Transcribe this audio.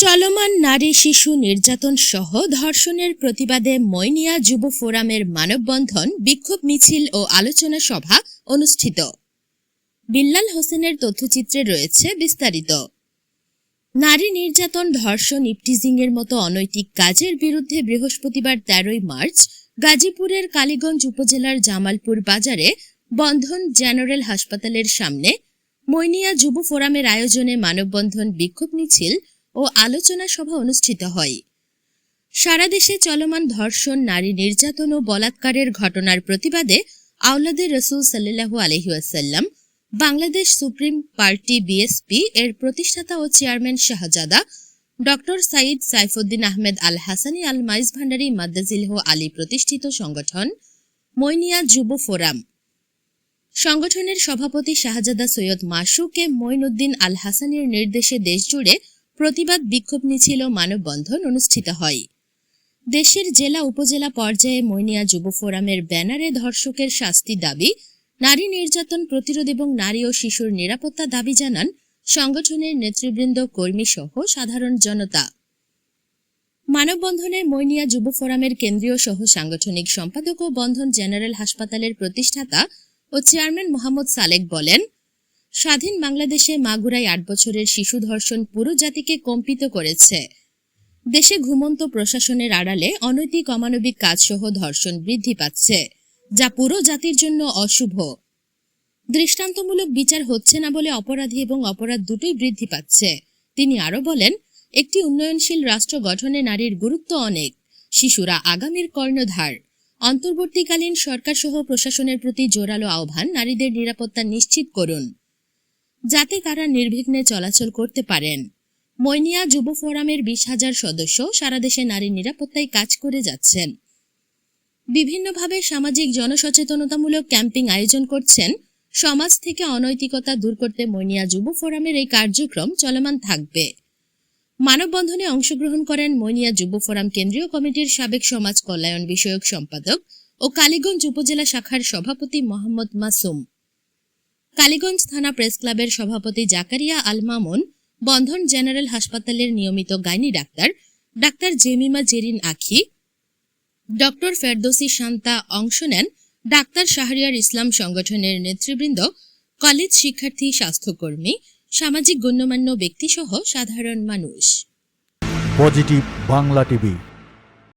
চলমান নারী শিশু নির্যাতন সহ ধর্ষণের প্রতিবাদে মৈনিয়া যুব ফোরামের মানববন্ধন বিক্ষোভ মিছিল ও আলোচনা সভা অনুষ্ঠিত। বিল্লাল হোসেনের তথ্যচিত্রে রয়েছে বিস্তারিত। নারী নির্যাতন, ধর্ষণ, ইপটিজিংয়ের মতো অনৈতিক কাজের বিরুদ্ধে বৃহস্পতিবার তেরোই মার্চ গাজীপুরের কালীগঞ্জ উপজেলার জামালপুর বাজারে বন্ধন জেনারেল হাসপাতালের সামনে মৈনিয়া যুব ফোরামের আয়োজনে মানববন্ধন বিক্ষোভ মিছিল ও আলোচনা সভা অনুষ্ঠিত হয়। সারা দেশে চলমান ধর্ষণ, নারী নির্যাতন ও বলাৎকারের ঘটনার প্রতিবাদে আওলাদের রসুল সাল্লাল্লাহু আলহিউসাল্লাম বাংলাদেশ সুপ্রিম পার্টি বিএসপি এর প্রতিষ্ঠাতা ও চেয়ারম্যান শাহজাদা, ডক্টর সাইদ সাইফুদ্দিন আহমেদ আল হাসানি আল মাইজ ভান্ডারী মাদ্দাজিলহ আলী প্রতিষ্ঠিত সংগঠন মৈনিয়া যুব ফোরাম। সংগঠনের সভাপতি শাহজাদা সৈয়দ মাসুকে মঈনুদ্দিন আল হাসানের নির্দেশে দেশজুড়ে প্রতিবাদ বিক্ষোভ মিছিল মানববন্ধন অনুষ্ঠিত হয়। দেশের জেলা উপজেলা পর্যায়ে মৈনিয়া যুব ফোরামের ব্যানারে ধর্ষকের শাস্তি দাবি, নারী নির্যাতন প্রতিরোধ এবং নারী ও শিশুর নিরাপত্তা দাবি জানান সংগঠনের নেতৃবৃন্দ, কর্মী সহ সাধারণ জনতা। মানববন্ধনে মৈনিয়া যুব ফোরামের কেন্দ্রীয় সহ সাংগঠনিক সম্পাদক ও বন্ধন জেনারেল হাসপাতালের প্রতিষ্ঠাতা ও চেয়ারম্যান মোহাম্মদ সালেক বলেন স্বাধীন বাংলাদেশে মাগুরায় আট বছরের শিশু ধর্ষণ পুরো জাতিকে কম্পিত করেছে। দেশে ঘুমন্ত প্রশাসনের আড়ালে অনৈতিক অমানবিক কাজসহ ধর্ষণ বৃদ্ধি পাচ্ছে, যা পুরো জাতির জন্য অশুভ। দৃষ্টান্তমূলক বিচার হচ্ছে না বলে অপরাধী এবং অপরাধ দুটোই বৃদ্ধি পাচ্ছে। তিনি আরও বলেন, একটি উন্নয়নশীল রাষ্ট্র গঠনে নারীর গুরুত্ব অনেক, শিশুরা আগামীর কর্ণধার। অন্তর্বর্তীকালীন সরকার সহ প্রশাসনের প্রতি জোরালো আহ্বান নারীদের নিরাপত্তা নিশ্চিত করুন। যাতে তারা নির্বিঘ্নে চলাচল করতে পারেন। মৈনিয়া যুব ফোরামের বিশ হাজার সদস্য সারা দেশে নারী নিরাপত্তায় কাজ করে যাচ্ছেন। বিভিন্নভাবে সামাজিক জনসচেতনতামূলক ক্যাম্পিং আয়োজন করছেন। সমাজ থেকে অনৈতিকতা দূর করতে মৈনিয়া যুব ফোরামের এই কার্যক্রম চলমান থাকবে। মানববন্ধনে অংশগ্রহণ করেন মৈনিয়া যুব ফোরাম কেন্দ্রীয় কমিটির সাবেক সমাজ কল্যাণ বিষয়ক সম্পাদক ও কালীগঞ্জ উপজেলা শাখার সভাপতি মোহাম্মদ মাসুম। কালীগঞ্জ থানা প্রেস ক্লাবের সভাপতি জাকারিয়া আল মামুন বন্ধন জেনারেল হাসপাতালের নিয়মিত gynae doctor doctor Jemima Jerin Akhi, doctor Ferdousi Shanta অংশ নেন, ডাক্তার শাহরিয়ার ইসলাম সংগঠনের নেতৃবৃন্দ, কলেজ শিক্ষার্থী, স্বাস্থ্যকর্মী, সামাজিক গণ্যমান্য ব্যক্তিসহ সাধারণ মানুষ। Positive Bangla TV.